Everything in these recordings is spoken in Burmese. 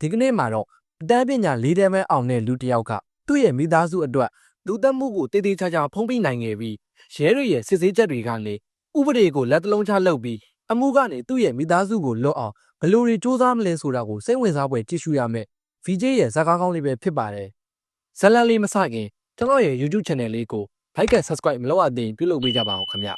ဒီကနေ့မှာတော့အတန်းပညာလေးတန်းပဲအောင်တဲ့လူတစ်ယောက်ကသူ့ရဲ့မိသားစုအတွက်လူသက်မှုကိုတည်တည်ချာချာဖုံးပြနိုင်ခဲ့ပြီးရဲတွေရဲ့စစ်ဆေးချက်တွေကနေဥပဒေကိုလက်တလုံးချလုပ်ပြီးအမှုကနေသူ့ရဲ့မိသားစုကိုလွတ်အောင်ဘယ်လိုတွေစူးစမ်းမလဲဆိုတာကိုစိတ်ဝင်စားဖွယ်ကြည့်ရှုရမယ် VJ ရဲ့ဇာတ်ကားကောင်းလေးပဲဖြစ်ပါတယ်ဇက်လန်လေးမစခင်ကျွန်တော်ရဲ့ YouTube channel လေးကို like and subscribe မလုပ်အပ်သေးရင်ပြုလုပ်ပေးကြပါအောင်ခင်ဗျ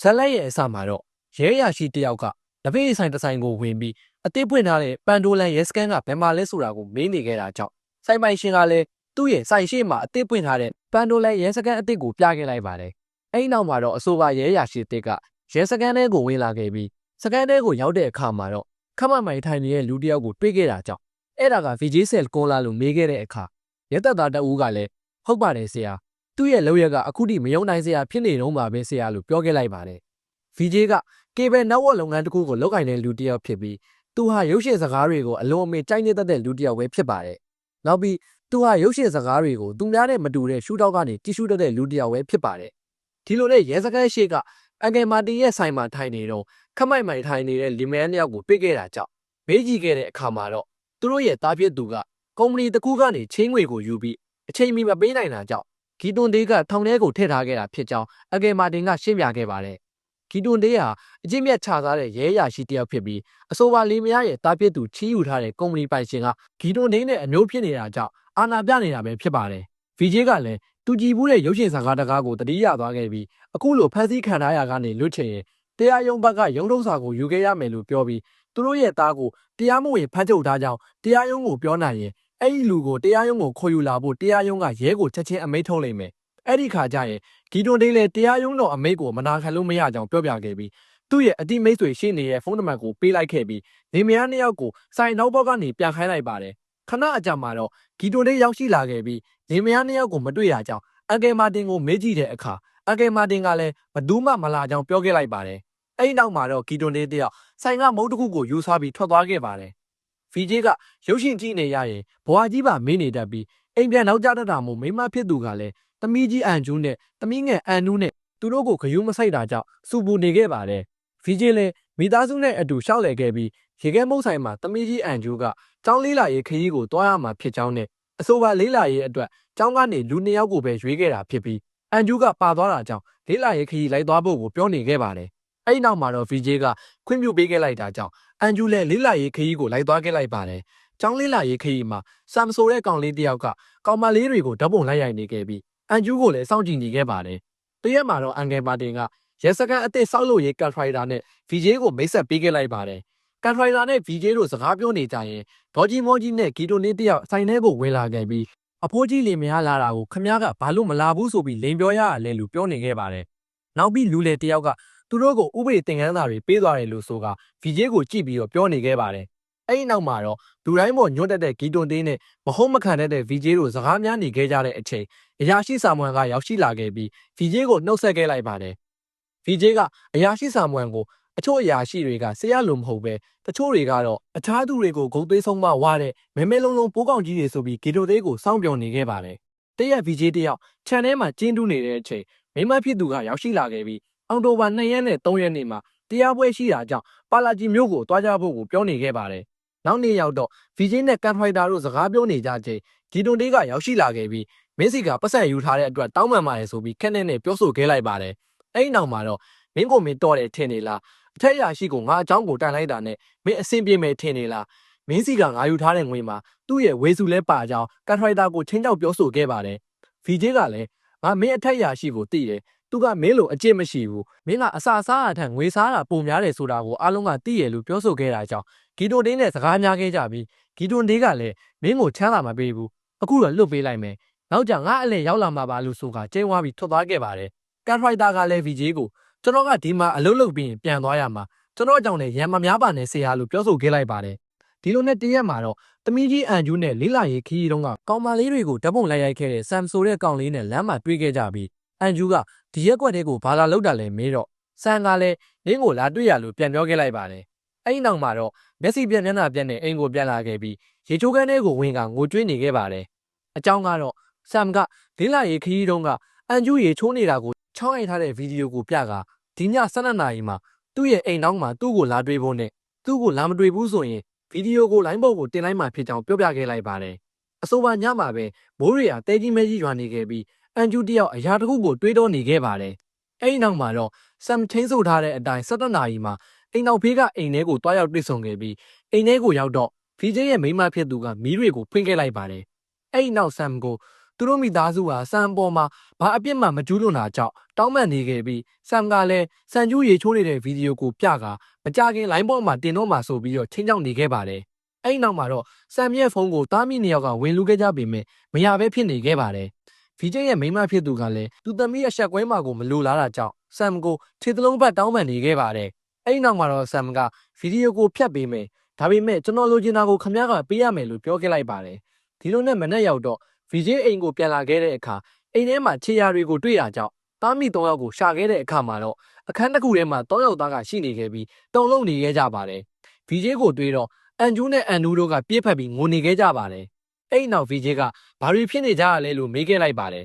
ဇက်လက်ရဲ့အစမှာတော့ရဲရရှိတစ်ယောက်ကလက်ဖေးဆိုင်တစ်ဆိုင်ကိုဝင်ပြီး အသေးပွင့်ထားတဲ့ပန်တိုလန်ရဲစကန်ကဘယ်မှာလဲဆိုတာကိုမေးနေခဲ့တာကြောင့်ဆိုင်ပိုင်ရှင်ကလည်းသူ့ရဲ့ဆိုင်ရှိမှာအသေးပွင့်ထားတဲ့ပန်တိုလန်ရဲစကန်အသေးကိုပြခဲ့လိုက်ပါတယ်အဲ့နောက်မှာတော့အဆိုပါရဲရရှိတစ်ကရဲစကန်ထဲကိုဝင်လာခဲ့ပြီးစကန်ထဲကိုရောက်တဲ့အခါမှာတော့ခမမိုင်ထိုင်နေတဲ့လူတစ်ယောက်ကိုတွေ့ခဲ့တာကြောင့်အဲ့ဒါက VJ Cell ကိုလာလို့မေးခဲ့တဲ့အခါရဲတပ်သားတအူးကလည်းဟုတ်ပါတယ်ဆရာသူ့ရဲ့လောက်ရကအခုထိမယုံနိုင်စရာဖြစ်နေတော့မှာပဲဆရာလို့ပြောခဲ့လိုက်ပါတယ် VJ ကကေဘယ် network လုပ်ငန်းတစ်ခုကိုလုပ်ကိုင်တဲ့လူတစ်ယောက်ဖြစ်ပြီး သူဟာရုပ်ရှင်စကားတွေကိုအလွန်အမင်းကြိုက်နေတတ်တဲ့လူတစ်ယောက်ပဲဖြစ်ပါတယ်။နောက်ပြီးသူဟာရုပ်ရှင်စကားတွေကိုသူများနဲ့မတူတဲ့ရှူတောက်ကနေကြည့်ရှုတတ်တဲ့လူတစ်ယောက်ပဲဖြစ်ပါတယ်။ဒီလိုနဲ့ရဲစခန်းရှိကအန်ကယ်မာတင်ရဲ့ဆိုင်မှာထိုင်နေတော့ခမိုက်မိုင်ထိုင်နေတဲ့လီမန်တစ်ယောက်ကိုတွေ့ခဲ့တာကြောင့်မေးကြည့်ခဲ့တဲ့အခါမှာတော့သူတို့ရဲ့တားဖြစ်သူကကုမ္ပဏီတစ်ခုကနေချင်းငွေကိုယူပြီးအချိန်မီမပေးနိုင်တာကြောင့်ဂီတွန်ဒေးကထောင်ထဲကိုထည့်ထားခဲ့တာဖြစ်ကြောင်းအန်ကယ်မာတင်ကရှင်းပြခဲ့ပါတယ်။ ဂီတွန်ဒေးဟာအကျင့်မြတ်ချစားတဲ့ရဲရရှိတစ်ယောက်ဖြစ်ပြီးအဆိုပါလီမယားရဲ့တားဖြစ်သူချီးယူထားတဲ့ကုမ္ပဏီပိုင်ရှင်ကဂီတွန်ဒေးနဲ့အမျိုးဖြစ်နေတာကြောင့်အာဏာပြနေတာပဲဖြစ်ပါတယ်။ VJ ကလည်းသူကြည်ဘူးတဲ့ရုပ်ရှင်စကားတကားကိုတတိယသွားခဲ့ပြီးအခုလိုဖန်ဆီးခံထားရကနေလွတ်ချင်ရင်တရားရုံးဘက်ကရုံးထုတ်စာကိုယူခဲ့ရမယ်လို့ပြောပြီးသူတို့ရဲ့သားကိုတရားမဝင်ဖမ်းချုပ်ထားကြောင်းတရားရုံးကိုပြောနိုင်ရင်အဲ့ဒီလူကိုတရားရုံးကိုခေါ်ယူလာဖို့တရားရုံးကရဲကိုချက်ချင်းအမိန့်ထုတ်လိုက်မယ်။ အဲ့ဒီခါကျရင်ဂီတွန်ဒေးလည်းတရားရုံးတော်အမိန့်ကိုမနာခံလို့မရကြောင်းပြောပြခဲ့ပြီးသူ့ရဲ့အတိမိတ်ဆွေရှိနေတဲ့ဖုန်းနံပါတ်ကိုပေးလိုက်ခဲ့ပြီးနေမယားနှစ်ယောက်ကိုစိုင်နောက်ဘောက်ကနေပြန်ခိုင်းလိုက်ပါတယ်။ခဏအကြာမှာတော့ဂီတွန်ဒေးရောက်ရှိလာခဲ့ပြီးနေမယားနှစ်ယောက်ကိုမတွေ့ရကြောင်းအန်ကယ်မာတင်ကိုမေးကြည့်တဲ့အခါအန်ကယ်မာတင်ကလည်းဘသူမှမလာကြောင်းပြောခဲ့လိုက်ပါတယ်။အဲ့ဒီနောက်မှာတော့ဂီတွန်ဒေးတယောက်ဆိုင်ကမုတ်တစ်ခုကိုယူဆပြီးထွက်သွားခဲ့ပါတယ်။ VJ ကရုပ်ရှင်ကြည့်နေရရင်ဘွာကြီးပါမင်းနေတတ်ပြီးအိမ်ပြန်နောက်ကျတတ်တာမို့မိမဖြစ်သူကလည်း တမီးကြီးအန်ကျူးနဲ့တမီးငယ်အန်နူးနဲ့သူတို့ကိုဂယုမဆိုင်တာကြောင့်စူပူနေခဲ့ပါတယ်။ VJ လည်းမိသားစုနဲ့အတူရှောက်လည်ခဲ့ပြီးရေခဲမုတ်ဆိုင်မှာတမီးကြီးအန်ကျူးကចောင်းလေးလာရေးခရီးကိုတွားရမှာဖြစ်ကြောင်းနဲ့အဆိုပါလေးလာရေးအတွက်ចောင်းကနေလူနှစ်ယောက်ကိုပဲရွေးခဲ့တာဖြစ်ပြီးအန်ကျူးကပါသွားတာကြောင့်လေးလာရေးခရီးလိုက်သွားဖို့ကိုပြောနေခဲ့ပါတယ်။အဲ့ဒီနောက်မှာတော့ VJ ကခွင့်ပြုပေးခဲ့လိုက်တာကြောင့်အန်ကျူးလည်းလေးလာရေးခရီးကိုလိုက်သွားခဲ့လိုက်ပါတယ်။ကျောင်းလေးလာရေးခရီးမှာဆမ်ဆိုတဲ့ကောင်လေးတယောက်ကကောင်မလေးတွေကိုဓာတ်ပုံလိုက်ရိုက်နေခဲ့ပြီး အန်ကျူးကိုလည်းစောင့်ကြည့်နေခဲ့ပါတယ်။တရက်မှာတော့အန်ကယ်မာတင်ကရဲစခန်းအသစ်ဆောက်လုပ်ရေးကန်ထရိုက်တာနဲ့ VJ ကိုမိတ်ဆက်ပေးခဲ့လိုက်ပါတယ်။ကန်ထရိုက်တာနဲ့ VJ တို့စကားပြောနေကြရင်ဒေါ်ကြီးမောကြီးနဲ့ဂီတိုနေတယောက်ဆိုင်ထဲကိုဝင်လာခဲ့ပြီးအဖိုးကြီးလင်မယားလာတာကိုခမည်းကဘာလို့မလာဘူးဆိုပြီးလိန်ပြောရရလဲလို့ပြောနေခဲ့ပါတယ်။နောက်ပြီးလူလေတယောက်ကသူတို့ကိုဥပဒေသင်ခန်းစာတွေပေးသွားတယ်လို့ဆိုက VJ ကိုကြည့်ပြီးတော့ပြောနေခဲ့ပါတယ်။ အဲ့ဒီနောက်မှာတော့လူတိုင်းပေါ်ညွတ်တက်တဲ့ဂီတွန်သေးနဲ့မဟုတ်မခံတတ်တဲ့ VJ တို့စကားများနေခဲ့ကြတဲ့အချိန်အရာရှိစာမွန်ကရောက်ရှိလာခဲ့ပြီး VJ ကိုနှုတ်ဆက်ခဲ့လိုက်ပါတယ်။ VJ ကအရာရှိစာမွန်ကိုအချို့အရာရှိတွေကဆရာလိုမဟုတ်ပဲတချို့တွေကတော့အခြားသူတွေကိုဂုံသွေးဆုံးမဝါတဲ့မဲမဲလုံးလုံးပိုးကောင်ကြီးတွေဆိုပြီးဂီတိုသေးကိုစောင့်ပြောနေခဲ့ပါတယ်။တရက် VJ တယောက်ခြံထဲမှာကျင်းတူးနေတဲ့အချိန်မိမဖြစ်သူကရောက်ရှိလာခဲ့ပြီးအော်တိုဘာ2ရက်နဲ့3ရက်နေ့မှာတရားပွဲရှိတာကြောင့်ပါလာဂျီမျိုးကိုတွားကြဖို့ကိုပြောနေခဲ့ပါတယ်။ နောက်နေ့ရောက်တော့ဗီဂျင်းနဲ့ကန်ဖိုက်တာတို့စကားပြောနေကြချိန်ဂျီတွန်ဒေးကရောက်ရှိလာခဲ့ပြီးမင်းစီကပတ်စံယူထားတဲ့အတွက်တောင်းပန်ပါတယ်ဆိုပြီးခက်နဲ့နဲ့ပြောဆိုခဲ့လိုက်ပါတယ်။အဲ့နောက်မှာတော့မင်းကိုမင်းတော့တယ်ထင်နေလားအထက်အရာရှိကိုငါအကြောင်းကိုတန်လိုက်တာနဲ့မင်းအဆင်ပြေမယ်ထင်နေလားမင်းစီကငါယူထားတဲ့ငွေမှာသူ့ရဲ့ဝေစုလဲပါကြောင်းကန်ထရိုက်တာကိုချင်းချောက်ပြောဆိုခဲ့ပါတယ်။ဗီဂျေကလည်းငါမင်းအထက်အရာရှိကိုသိတယ် သူကမင်းလိုအကျင့်မရှိဘူးမင်းကအစာစားအထက်ငွေစားတာပုံများတယ်ဆိုတာကိုအားလုံးကသိရလို့ပြောဆိုခဲ့တာကြောင့်ဂီတိုတင်းနဲ့စကားများခဲ့ကြပြီးဂီတိုတင်းကလည်းမင်းကိုချမ်းသာမပေးဘူးအခုတော့လွတ်ပေးလိုက်မယ်နောက်ကြငါအလဲရောက်လာမှာပါလို့ဆိုကကျင်းဝါပြီးထွက်သွားခဲ့ပါတယ်ကန်ထရိုက်တာကလည်း VJ ကိုကျွန်တော်ကဒီမှာအလုပ်လုပ်ပြီးရင်ပြန်သွားရမှာကျွန်တော်အကြောင်းနဲ့ရံမများပါနဲ့ဆရာလို့ပြောဆိုခဲ့လိုက်ပါတယ်ဒီလိုနဲ့တရက်မှာတော့တမီးကြီးအန်ကျူးနဲ့လေးလာရေးခီးတုံးကကောင်မလေးတွေကိုဓာတ်ပုံလိုက်ရိုက်ခဲ့တဲ့ဆမ်ဆိုတဲ့ကောင်လေးနဲ့လမ်းမှာတွေ့ခဲ့ကြပြီး အန်ကျူးကဒီရက်ကွက်တွေကိုဘာလာလောက်တာလဲမေးတော့ဆန်ကလည်းနင်းကိုလာတွေ့ရလို့ပြန်ပြောခဲ့လိုက်ပါတယ်အဲ့ဒီနောက်မှာတော့မျက်စိပြက်မျက်နှာပြက်နဲ့အိမ်ကိုပြန်လာခဲ့ပြီးရေချိုးကန်းထဲကိုဝင်ကငိုကြွေးနေခဲ့ပါတယ်အကြောင်းကတော့ဆမ်ကလေးလာရေးခီးတုံးကအန်ကျူးရေချိုးနေတာကိုချောင်းရိုက်ထားတဲ့ဗီဒီယိုကိုပြကဒီည12နာရီမှာသူ့ရဲ့အိမ်နောက်မှာသူ့ကိုလာတွေ့ဖို့နဲ့သူ့ကိုလာမတွေ့ဘူးဆိုရင်ဗီဒီယိုကိုလိုင်းပေါ်ကိုတင်လိုက်မှဖြစ်ကြောင်းပြောပြခဲ့လိုက်ပါတယ်အဆိုပါညမှာပဲမိုးရီယာတဲကြီးမဲကြီးရွာနေခဲ့ပြီး အန်ဂျူတယောက်အရာတစ်ခုကိုတွေးတောနေခဲ့ပါတယ်အဲ့ဒီနောက်မှာတော့ဆမ်ချင်းဆိုထားတဲ့အတိုင်း17နာရီမှာအိမ်နောက်ဖေးကအိမ်ထဲကိုတွားရောက်တွေ့ဆုံခဲ့ပြီးအိမ်ထဲကိုရောက်တော့ဖီဂျေရဲ့မိန်းမဖြစ်သူကမီးတွေကိုဖွင့်ခဲ့လိုက်ပါတယ်အဲ့ဒီနောက်ဆမ်ကိုသူတို့မိသားစုဟာဆမ်ပေါ်မှာဘာအပြစ်မှမကျူးလွန်တာကြောင့်တောင်းပန်နေခဲ့ပြီးဆမ်ကလည်းစံကျူးရေချိုးနေတဲ့ဗီဒီယိုကိုပြကမကြခင်လိုင်းပေါ်မှာတင်တော့မှာဆိုပြီးတော့ချင်းချောင်းနေခဲ့ပါတယ်အဲ့ဒီနောက်မှာတော့ဆမ်ရဲ့ဖုန်းကိုတားမိနှစ်ယောက်ကဝင်လူခဲ့ကြပေမဲ့မရဘဲဖြစ်နေခဲ့ပါတယ် ဖီဂျေရဲ့မိန်းမဖြစ်သူကလည်းသူသမီးရဲ့ရှက်ကွဲမှာကိုမလိုလားတာကြောင့်ဆမ်ကိုခြေသလုံးပတ်တောင်းပန်နေခဲ့ပါတယ်အဲ့ဒီနောက်မှာတော့ဆမ်ကဗီဒီယိုကိုဖြတ်ပေးမယ်ဒါပေမဲ့ကျွန်တော်လိုချင်တာကိုခမ ्या ကပေးရမယ်လို့ပြောခဲ့လိုက်ပါတယ်ဒီလိုနဲ့မနေ့ရောက်တော့ဗီဂျေအိမ်ကိုပြန်လာခဲ့တဲ့အခါအိမ်ထဲမှာခြေရာတွေကိုတွေ့တာကြောင့်တားမိ၃ယောက်ကိုရှာခဲ့တဲ့အခါမှာတော့အခန်းတစ်ခုထဲမှာ၃ယောက်သားကရှိနေခဲ့ပြီးတုံလုံးနေခဲ့ကြပါတယ်ဗီဂျေကိုတွေ့တော့အန်ဂျူးနဲ့အန်နူးတို့ကပြေးဖက်ပြီးငိုနေခဲ့ကြပါတယ်အဲ့ဒီနောက်ဗီဂျေက ဘာတွေဖြစ်နေကြရလဲလို့မေးခဲ့လိုက်ပါတယ်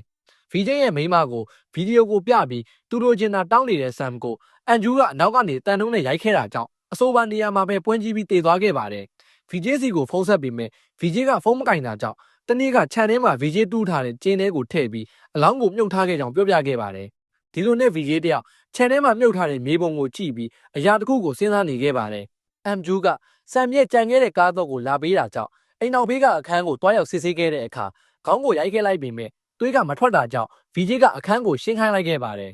ဗီဂျေရဲ့မိန်းမကိုဗီဒီယိုကိုပြပြီးသူတို့ချင်းသာတောင်းနေတဲ့ဆမ်ကိုအန်ဂျူးကအနောက်ကနေတန်တုံးနဲ့ရိုက်ခဲ့တာကြောင့်အဆိုပါနေရာမှာပဲပွင့်ကြည့်ပြီးတည်သွားခဲ့ပါတယ်ဗီဂျေစီကိုဖုန်းဆက်ပြီးမြဲဗီဂျေကဖုန်းမကင်တာကြောင့်တနေ့ကခြံထဲမှာဗီဂျေတူးထားတဲ့ကျင်းထဲကိုထည့်ပြီးအလောင်းကိုမြုပ်ထားခဲ့ကြောင်းပြောပြခဲ့ပါတယ်ဒီလိုနဲ့ဗီဂျေတယောက်ခြံထဲမှာမြုပ်ထားတဲ့မြေပုံကိုကြည့်ပြီးအရာတစ်ခုကိုစဉ်းစားနေခဲ့ပါတယ်အမ်ဂျူးကဆမ်ရဲ့ကြံခဲ့တဲ့ကားတော့ကိုလာပေးတာကြောင့် အိမ်နောက်ဘေးကအခန်းကိုတွားရောက်စစ်ဆေးခဲ့တဲ့အခါခေါင်းကိုရိုက်ခဲ့လိုက်ပေမဲ့သွေးကမထွက်တာကြောင့်ဗီဂျေကအခန်းကိုရှင်းခိုင်းလိုက်ခဲ့ပါတယ်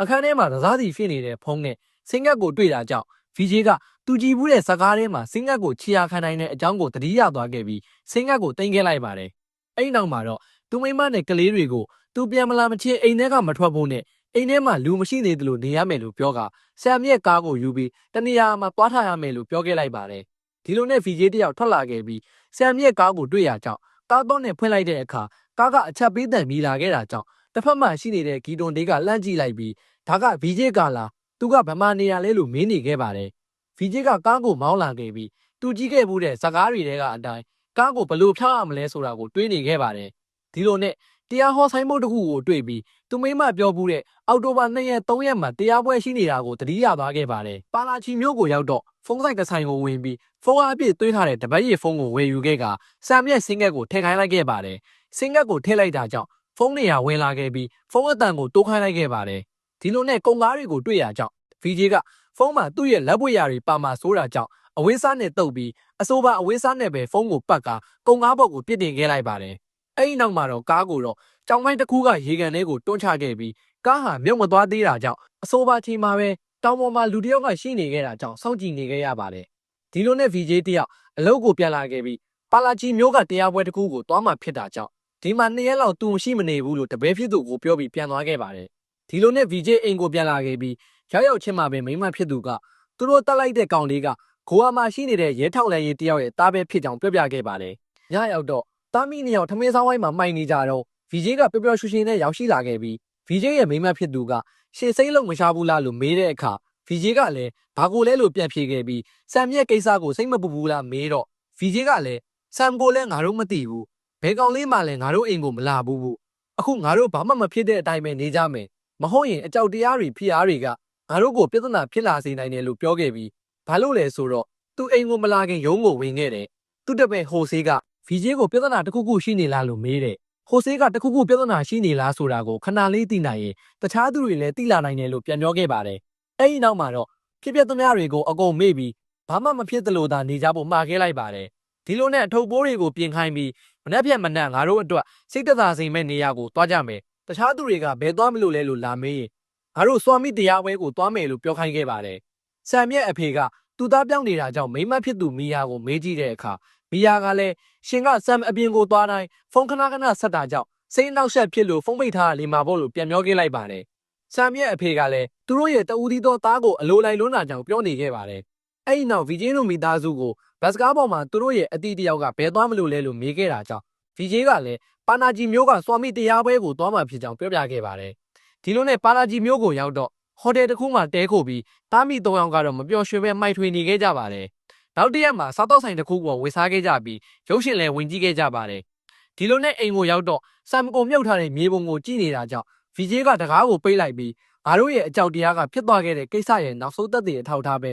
အခန်းထဲမှာသစားစီဖြစ်နေတဲ့ဖုန်းနဲ့စင်ကတ်ကိုတွေ့တာကြောင့်ဗီဂျေကသူကြည့်ဘူးတဲ့စကားထဲမှာစင်ကတ်ကိုချီယာခံနိုင်တဲ့အကြောင်းကိုသတိရသွားခဲ့ပြီးစင်ကတ်ကိုတင်ခဲ့လိုက်ပါတယ်အဲ့ဒီနောက်မှာတော့သူမိမနဲ့ကလေးတွေကိုသူပြန်မလာမချင်းအိမ်ထဲကမထွက်ဖို့နဲ့အိမ်ထဲမှာလူမရှိသေးသလိုနေရမယ်လို့ပြောကဆမ်ရဲ့ကားကိုယူပြီးတနေရာမှာတွားထားရမယ်လို့ပြောခဲ့လိုက်ပါတယ်ဒီလိုနဲ့ဗီဂျေတယောက်ထွက်လာခဲ့ပြီး ဆမ်ရဲ့ကားကိုတွေ့ရကြောင်းကားတော့နဲ့ဖွင့်လိုက်တဲ့အခါကားကအချက်ပေးတံမြည်လာခဲ့တာကြောင့်တစ်ဖက်မှာရှိနေတဲ့ဂီတွန်ဒေးကလှမ်းကြည့်လိုက်ပြီးဒါကဗီဂျေကာလာသူကဗမာနေရလဲလို့မင်းနေခဲ့ပါတယ်ဗီဂျေကကားကိုမောင်းလာခဲ့ပြီးသူကြည့်ခဲ့မှုတဲ့ဇကားတွေတဲကအတိုင်းကားကိုဘလို့ဖြောင်းရမလဲဆိုတာကိုတွေးနေခဲ့ပါတယ်ဒီလိုနဲ့ တရားဟောဆိုင်မှုတစ်ခုကိုတွေ့ပြီးသူမိမပြောဘူးတဲ့အောက်တိုဘာ2ရက်3ရက်မှာတရားပွဲရှိနေတာကိုသတိရသွားခဲ့ပါတယ်ပါလာချီမျိုးကိုရောက်တော့ဖုန်းဆိုင်တစ်ဆိုင်ကိုဝင်ပြီးဖုန်းအပြည့်သွင်းထားတဲ့တပတ်ရည်ဖုန်းကိုဝယ်ယူခဲ့ကဆမ်ရဲ့စင်ကက်ကိုထည့်ခိုင်းလိုက်ခဲ့ပါတယ်စင်ကက်ကိုထည့်လိုက်တာကြောင့်ဖုန်းနေရာဝင်လာခဲ့ပြီးဖုန်းအတန်ကိုတိုးခိုင်းလိုက်ခဲ့ပါတယ်ဒီလိုနဲ့ကုံကားတွေကိုတွေ့ရကြောင်းဗီဂျေကဖုန်းမှာသူ့ရဲ့လက်ပွေရာတွေပါမှာစိုးတာကြောင့်အဝေးစားနဲ့တုပ်ပြီးအဆိုပါအဝေးစားနဲ့ပဲဖုန်းကိုပတ်ကာကုံကားဘောက်ကိုပြစ်တင်ခဲ့လိုက်ပါတယ် အဲ့ဒီနောက်မှာတော့ကားကိုတော့ကြောင်ပိုင်းတစ်ခုကရေကန်ထဲကိုတွန်းချခဲ့ပြီးကားဟာမြုပ်မသွားသေးတာကြောင့်အဆိုပါချိန်မှာပဲတောင်ပေါ်မှာလူတစ်ယောက်ကရှိနေခဲ့တာကြောင့်စောင့်ကြည့်နေခဲ့ရပါတယ်ဒီလိုနဲ့ VJ တယောက်အလုပ်ကိုပြန်လာခဲ့ပြီးပါလာချီမျိုးကတရားပွဲတစ်ခုကိုသွားမှဖြစ်တာကြောင့်ဒီမှာနှစ်ရက်လောက်သူမရှိမနေဘူးလို့တပည့်ဖြစ်သူကိုပြောပြီးပြန်သွားခဲ့ပါတယ်ဒီလိုနဲ့ VJ အိမ်ကိုပြန်လာခဲ့ပြီးရောက်ရောက်ချင်းမှာပဲမိမဖြစ်သူကသူတို့တက်လိုက်တဲ့ကောင်လေးကဂိုအာမှာရှိနေတဲ့ရဲထောက်လန်ရေးတယောက်ရဲ့တားပဲဖြစ်ကြောင်းပြောပြခဲ့ပါတယ်ညရောက်တော့ တာမီနှစ်ယောက်ထမင်းစားဝိုင်းမှာမှိုင်နေကြတော့ VJ ကပျော်ပျော်ရွှင်ရွှင်နဲ့ရောက်ရှိလာခဲ့ပြီး VJ ရဲ့မိန်းမဖြစ်သူကရှေ့စိမ့်လုံးမရှားဘူးလားလို့မေးတဲ့အခါ VJ ကလည်းဘာကိုလဲလို့ပြန်ဖြေခဲ့ပြီးဆမ်ရဲ့ကိစ္စကိုစိတ်မပူဘူးလားမေးတော့ VJ ကလည်းဆမ်ကိုလည်းငါတို့မသိဘူးဘယ်ကောင်လေးမှလည်းငါတို့အိမ်ကိုမလာဘူးဘူးအခုငါတို့ဘာမှမဖြစ်တဲ့အတိုင်းပဲနေကြမယ်မဟုတ်ရင်အကြောက်တရားတွေဖြစ်အားတွေကငါတို့ကိုပြဿနာဖြစ်လာစေနိုင်တယ်လို့ပြောခဲ့ပြီးဘာလို့လဲဆိုတော့သူအိမ်ကိုမလာခင်ရုံးကိုဝင်ခဲ့တယ်သူတပည့်ဟိုဆေးက VJ ကိုပြဿနာတစ်ခုခုရှိနေလားလို့မေးတယ်ဟိုဆေးကတခုခုပြဿနာရှိနေလားဆိုတာကိုခဏလေးသိနိုင်ရင်တခြားသူတွေလည်းသိလာနိုင်တယ်လို့ပြန်ပြောခဲ့ပါတယ်။အဲဒီနောက်မှာတော့ဖြစ်ပျက်သမျှတွေကိုအကုန်မေ့ပြီးဘာမှမဖြစ်သလိုသာနေကြဖို့မှာခဲ့လိုက်ပါတယ်။ဒီလိုနဲ့အထုပ်ပိုးတွေကိုပြင်ခိုင်းပြီးမနှက်ပြက်မနှက်ငါတို့အတွက်စိတ်သက်သာစေမဲ့နေရာကိုသွားကြမယ်။တခြားသူတွေကဘယ်သွားမလို့လဲလို့လာမေးရင်ငါတို့စွာမိတရားပွဲကိုသွားမယ်လို့ပြောခိုင်းခဲ့ပါတယ်။ဆမ်မြက်အဖေက သူသားပြောင်းနေတာကြောင့်မိမဖြစ်သူမီယာကိုမေးကြည့်တဲ့အခါမီယာကလည်းရှင်ကဆမ်အပြင်ကိုသွားတိုင်းဖုန်းခဏခဏဆက်တာကြောင့်စိတ်နောက်ဆက်ဖြစ်လို့ဖုန်းပိတ်ထားရလေမှာပေါ့လို့ပြန်ပြောခဲ့လိုက်ပါတယ်။ဆမ်ရဲ့အဖေကလည်းသူတို့ရဲ့တဦးသီးသောသားကိုအလိုလိုက်လွန်းတာကြောင့်ပြောနေခဲ့ပါတယ်။အဲ့ဒီနောက်ဗီဂျင်းတို့မိသားစုကိုဘတ်စကားပေါ်မှာသူတို့ရဲ့အတီးတယောက်ကဘယ်သွားမလို့လဲလို့မေးခဲ့တာကြောင့်ဗီဂျေကလည်းပါနာဂျီမျိုးကစွာမိတရားပွဲကိုသွားမှဖြစ်ကြောင်းပြောပြခဲ့ပါတယ်။ဒီလိုနဲ့ပါနာဂျီမျိုးကိုရောက်တော့ ဟိုတယ်တစ်ခုမှတဲခိုပြီးတားမိ၃ယောက်ကတော့မပျော်ရွှင်ပဲမိုက်ထွေနေခဲ့ကြပါတယ်။နောက်တစ်ရက်မှာစားတော့ဆိုင်တစ်ခုကိုဝေစားခဲ့ကြပြီးရုပ်ရှင်လည်းဝင်ကြည့်ခဲ့ကြပါတယ်။ဒီလိုနဲ့အိမ်ကိုရောက်တော့ဆမ်ကိုမြုပ်ထားတဲ့မြေပုံကိုကြည့်နေတာကြောင့်ဗီဂျေကတကားကိုပိတ်လိုက်ပြီးငါတို့ရဲ့အကြောက်တရားကဖြစ်သွားခဲ့တဲ့ကိစ္စရဲ့နောက်ဆုံးသက်သေအထောက်ထားပဲ